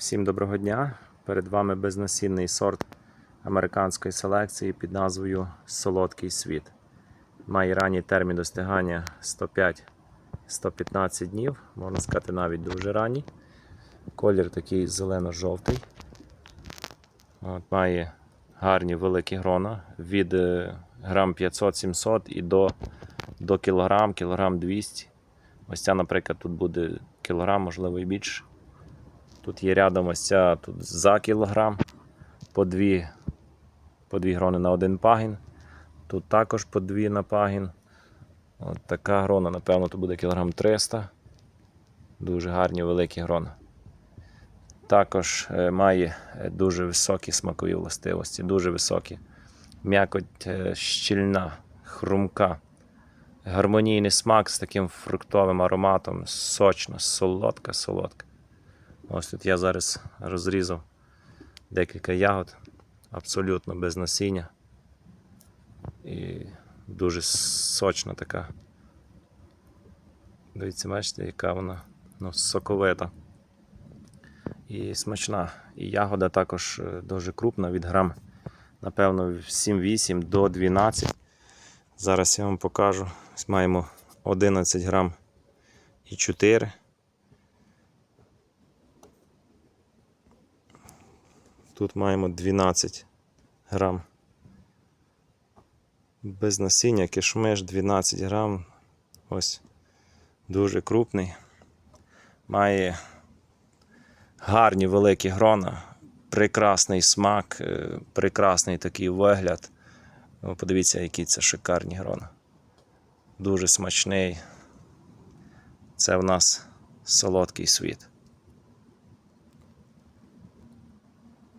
Всім доброго дня! Перед вами безнасінний сорт американської селекції під назвою Солодкий світ. Має ранній термін достигання 105-115 днів, можна сказати, навіть дуже ранній. Колір такий зелено-жовтий. Має гарні великі грона від е, грам 500-700 і до, до кілограм, кілограм 200. Ось ця, наприклад, тут буде кілограм, можливо, і більше. Тут є рядом ось ця тут за кілограм, по дві, по дві грони на один пагін. Тут також по дві на пагін. От така грона, напевно, то буде кілограм 300. Дуже гарні великі грона. Також е, має е, дуже високі смакові властивості, дуже високі. М'якоть е, щільна, хрумка. Гармонійний смак з таким фруктовим ароматом, сочна, солодка, солодка. Ось тут я зараз розрізав декілька ягод, абсолютно без насіння. І дуже сочна така. Дивіться, бачите, яка вона ну, соковита. І смачна. І ягода також е, дуже крупна від грам, напевно, 7-8 до 12. Зараз я вам покажу. Ось маємо 11 грам і 4. Тут маємо 12 грам. Без насіння кишмиш 12 грам. Ось дуже крупний. Має гарні великі грона, прекрасний смак, е, прекрасний такий вигляд. Подивіться, які це шикарні грона. Дуже смачний. Це в нас солодкий світ.